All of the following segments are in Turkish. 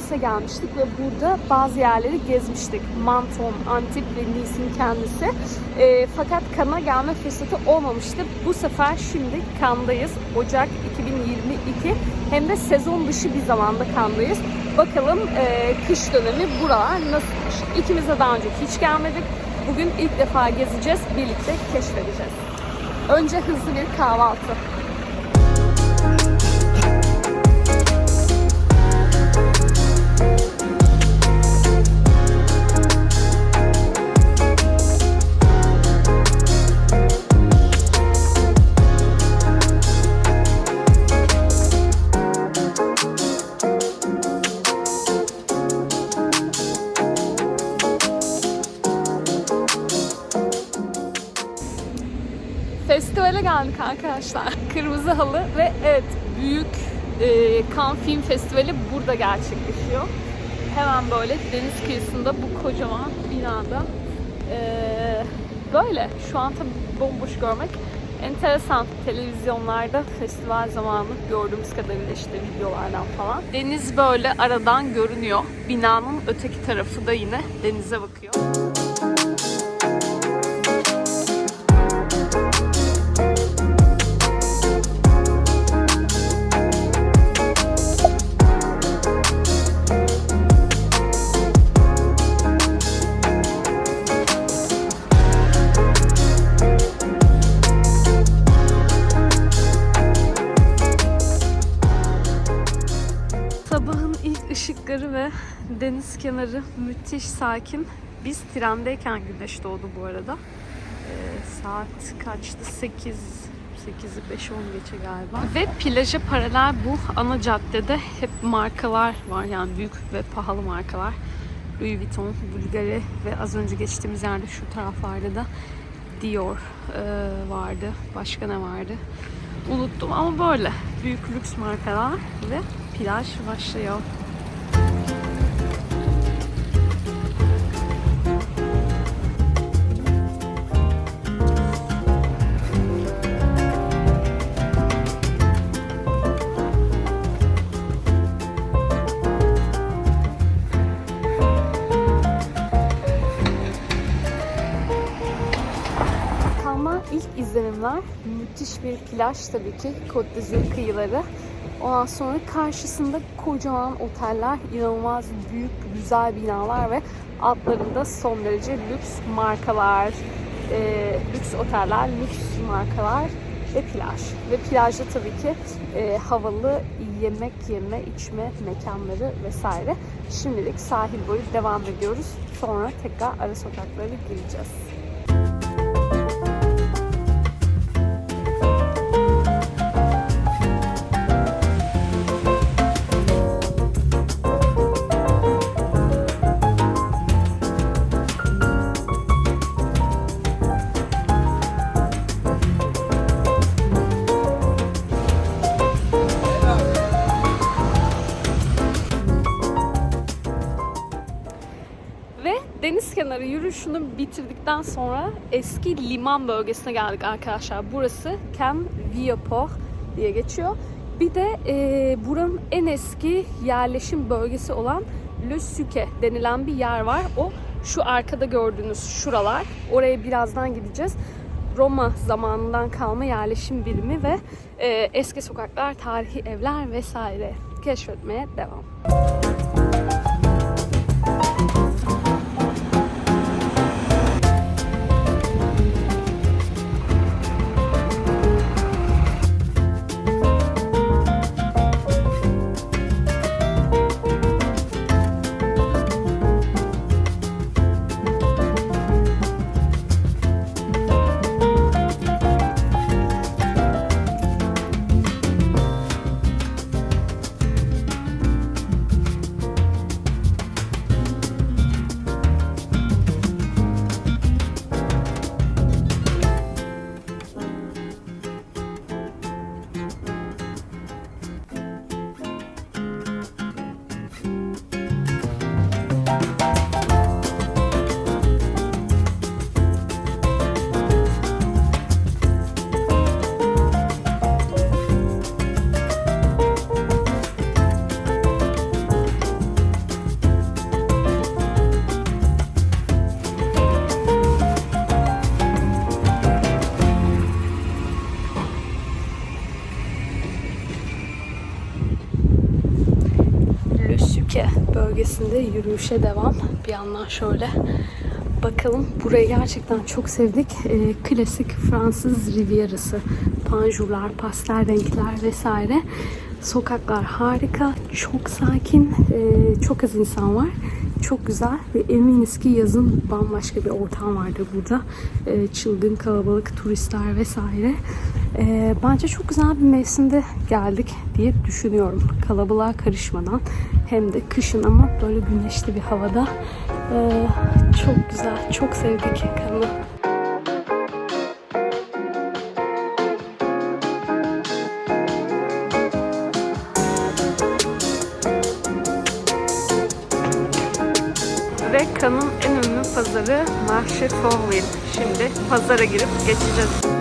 Nice'e gelmiştik ve burada bazı yerleri gezmiştik. Manton, Antip ve Nice'in kendisi. Ee, fakat Cannes'a gelme fırsatı olmamıştı. Bu sefer şimdi Cannes'dayız. Ocak 2022. Hem de sezon dışı bir zamanda Cannes'dayız. Bakalım e, kış dönemi buralar nasılmış? İkimiz de daha önce hiç gelmedik. Bugün ilk defa gezeceğiz, birlikte keşfedeceğiz. Önce hızlı bir kahvaltı. Geldik arkadaşlar. Kırmızı Halı ve evet büyük e, Cannes Film Festivali burada gerçekleşiyor. Hemen böyle deniz kıyısında bu kocaman binada. E, böyle şu an tabii bomboş görmek enteresan. Televizyonlarda festival zamanı gördüğümüz kadarıyla işte videolardan falan. Deniz böyle aradan görünüyor. Binanın öteki tarafı da yine denize bakıyor. Deniz kenarı müthiş sakin. Biz trendeyken güneş doğdu bu arada. Ee, saat kaçtı? 8 8'i 5-10 geçe galiba. Ve plaja paralel bu ana caddede hep markalar var yani büyük ve pahalı markalar. Louis Vuitton, Bulgari ve az önce geçtiğimiz yerde şu taraflarda da Dior e, vardı. Başka ne vardı? Unuttum ama böyle büyük lüks markalar ve plaj başlıyor. İzlenimler müthiş bir plaj tabii ki Côte d'Azur kıyıları. Ondan sonra karşısında kocaman oteller, inanılmaz büyük güzel binalar ve altlarında son derece lüks markalar, e, lüks oteller, lüks markalar ve plaj. Ve plajda tabii ki e, havalı yemek yeme, içme mekanları vesaire. Şimdilik sahil boyu devam ediyoruz. Sonra tekrar ara sokaklara gireceğiz. Deniz kenarı yürüyüşünü bitirdikten sonra eski liman bölgesine geldik arkadaşlar. Burası Cam Vieux diye geçiyor. Bir de e, buranın en eski yerleşim bölgesi olan Le Suque denilen bir yer var. O şu arkada gördüğünüz şuralar. Oraya birazdan gideceğiz. Roma zamanından kalma yerleşim birimi ve e, eski sokaklar, tarihi evler vesaire keşfetmeye devam. Bölgesinde yürüyüşe devam. Bir yandan şöyle bakalım. Burayı gerçekten çok sevdik. Ee, klasik Fransız Rivierası. Panjurlar, pastel renkler vesaire. Sokaklar harika, çok sakin, ee, çok az insan var. Çok güzel ve eminiz ki yazın bambaşka bir ortam vardır burada. Ee, çılgın kalabalık turistler vesaire. Ee, bence çok güzel bir mevsimde geldik diye düşünüyorum. Kalabalığa karışmadan hem de kışın ama böyle güneşli bir havada. Ee, çok güzel, çok sevdik kanalı. Cannes'ın en ünlü pazarı Marché Fonville. Şimdi pazara girip geçeceğiz.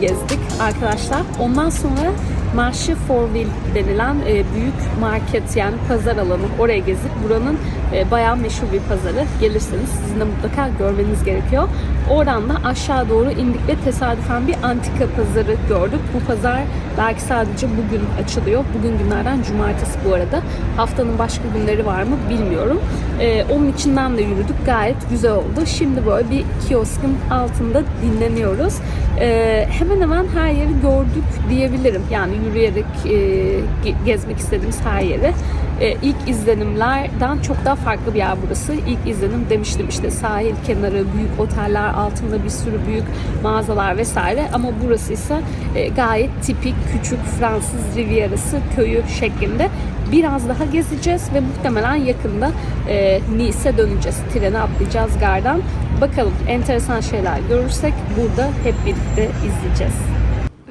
Gezdik arkadaşlar. Ondan sonra Marché Forville denilen e, büyük market yani pazar alanı oraya gezdik. Buranın e, bayağı meşhur bir pazarı. Gelirseniz sizin de mutlaka görmeniz gerekiyor. Oradan da aşağı doğru indik ve tesadüfen bir antika pazarı gördük. Bu pazar belki sadece bugün açılıyor. Bugün günlerden cumartesi bu arada. Haftanın başka günleri var mı bilmiyorum. E, onun içinden de yürüdük. Gayet güzel oldu. Şimdi böyle bir kioskun altında dinleniyoruz. E, hemen hemen her yeri gördük diyebilirim. Yani yürüyerek ge- gezmek istediğimiz her yeri. E, ilk izlenimlerden çok daha farklı bir yer burası. İlk izlenim demiştim işte sahil kenarı, büyük oteller, altında bir sürü büyük mağazalar vesaire. Ama burası ise e, gayet tipik küçük Fransız Rivierası köyü şeklinde. Biraz daha gezeceğiz ve muhtemelen yakında e, Nice'e döneceğiz. Trene atlayacağız gardan. Bakalım enteresan şeyler görürsek burada hep birlikte izleyeceğiz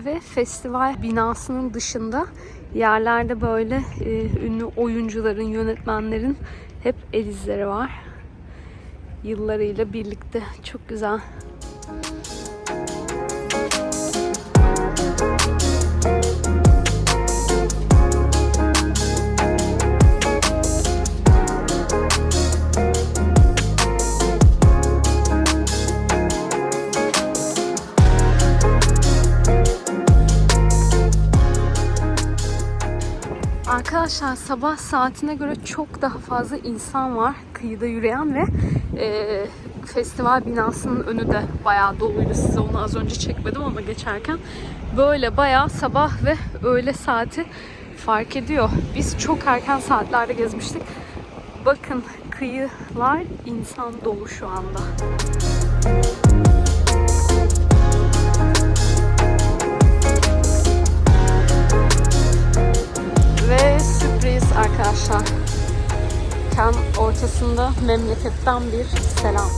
ve festival binasının dışında yerlerde böyle e, ünlü oyuncuların, yönetmenlerin hep el izleri var. Yıllarıyla birlikte çok güzel. Arkadaşlar sabah saatine göre çok daha fazla insan var kıyıda yürüyen ve e, festival binasının önü de bayağı doluydu. Size onu az önce çekmedim ama geçerken böyle bayağı sabah ve öğle saati fark ediyor. Biz çok erken saatlerde gezmiştik. Bakın kıyılar insan dolu şu anda. Ve arkadaşlar. Kan ortasında memleketten bir selam.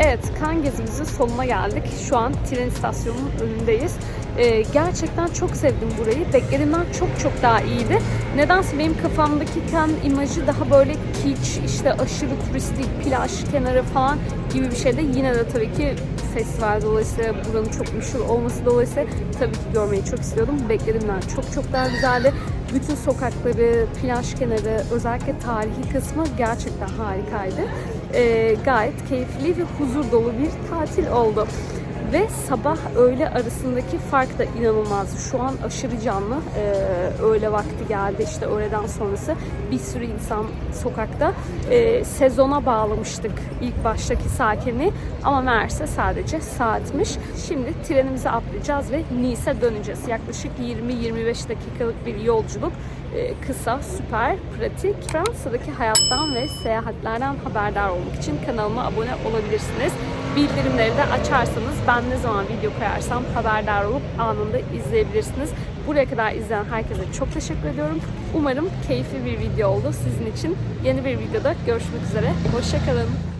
Evet, kan gezimizin sonuna geldik. Şu an tren istasyonunun önündeyiz. Ee, gerçekten çok sevdim burayı. Beklediğimden çok çok daha iyiydi. Nedense benim kafamdaki kan imajı daha böyle kiç, işte aşırı turistik, plaj kenarı falan gibi bir şeydi. Yine de tabii ki festival dolayısıyla buranın çok meşhur olması dolayısıyla tabii ki görmeyi çok istiyordum. Beklediğimden çok çok daha güzeldi. Bütün sokakları, plaj kenarı, özellikle tarihi kısmı gerçekten harikaydı. Ee, gayet keyifli ve huzur dolu bir tatil oldu. Ve sabah öğle arasındaki fark da inanılmazdı. Şu an aşırı canlı. Ee, öğle vakti geldi işte öğleden sonrası. Bir sürü insan sokakta. Ee, sezona bağlamıştık ilk baştaki sakinliği. Ama meğerse sadece saatmiş. Şimdi trenimize atlayacağız ve Nice'e döneceğiz. Yaklaşık 20-25 dakikalık bir yolculuk. Ee, kısa, süper, pratik. Fransa'daki hayattan ve seyahatlerden haberdar olmak için kanalıma abone olabilirsiniz. Bildirimleri de açarsanız ben ne zaman video koyarsam haberdar olup anında izleyebilirsiniz. Buraya kadar izleyen herkese çok teşekkür ediyorum. Umarım keyifli bir video oldu sizin için. Yeni bir videoda görüşmek üzere. Hoşçakalın.